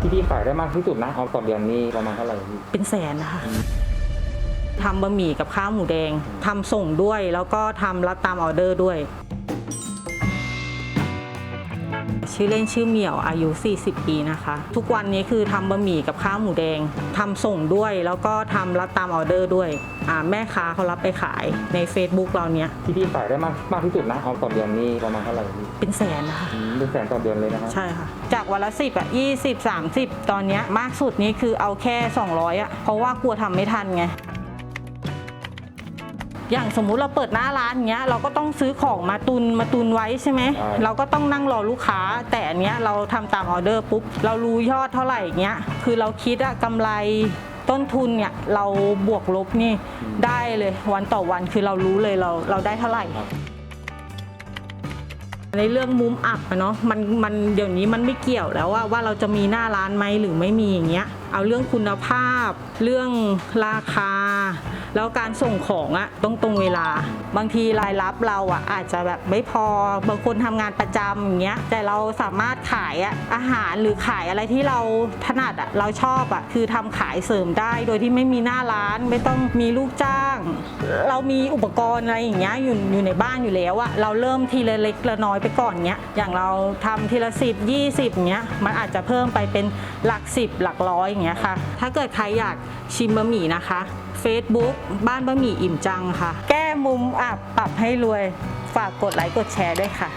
ที่พี่ขายได้มากที่สุดนะเอาต่อเดือนนี้ประมาณเท่าไหร่พี่เป็นแสนนะคะทำบะหมี่กับข้าวหมูแดงทำส่งด้วย แล้วก็ทำรับตามออเดอร์ด้วย ชื่อเล่นชื่อเหมี่ยวอายุ 40 ปีนะคะ ทุกวันนี้คือทำบะหมี่กับข้าวหมูแดงทำส่งด้วยแล้วก็ทำรับตามออเดอร์ด้วยอ่าแม่ค้าเขารับไปขายใน Facebook เราเนี้ยที่พี่ขายได้มากมากที่สุดนะเอาต่อเดือนนี้ประมาณเท่าไหร่พี่เป็นแสนนะคะอืมเป็นแสนต่อเดือนเลยนะครับใช่ค่ะ จากวันละสิบอะยี่สิบสามสิบตอนเนี้ยมากสุดนี้คือเอาแค่ 200อะเพราะว่ากลัวทำไม่ทันไง อย่างสมมุติเราเปิดหน้าร้านเงี้ยเราก็ต้องซื้อของมาตุนมาตุนไว้ใช่ไหมใช่ เราก็ต้องนั่งรอลูกค้า แต่อันเนี้ยเราทำตามออเดอร์ปุ๊บเรารู้ยอดเท่าไหร่เงี้ยคือเราคิดอะกำไรต้นทุนเนี่ยเราบวกลบนี่ได้เลยวันต่อวันคือเรารู้เลยเราเราได้เท่าไหร่ ในเรื่องมุมอับอะเนาะมันมันเดี๋ยวนี้มันไม่เกี่ยวแล้วว่าว่าเราจะมีหน้าร้านไหมหรือไม่มีอย่างเงี้ย เอาเรื่องคุณภาพ เรื่องราคา แล้วการส่งของอะต้องตรงเวลา บางทีรายรับเราอะอาจจะแบบไม่พอบางคนทำงานประจำอย่างเงี้ยแต่เราสามารถขายอะอาหารหรือขายอะไรที่เราถนัดอะเราชอบอะคือทำขายเสริมได้โดยที่ไม่มีหน้าร้านไม่ต้องมีลูกจ้าง เรามีอุปกรณ์อะไรอย่างเงี้ยอยู่อยู่ในบ้านอยู่แล้วอะเราเริ่มทีละเล็กละน้อยไปก่อนเงี้ยอย่างเราทำทีละสิบยี่สิบเงี้ยมันอาจจะเพิ่มไปเป็นหลักสิบหลักร้อยอย่างเงี้ยค่ะ ถ้าเกิดใครอยากชิมบะหมี่นะคะ Facebook บ้านบะหมี่อิ่มจังค่ะ แก้มุมอับปรับให้รวย ฝากกดไลค์กดแชร์ด้วยค่ะ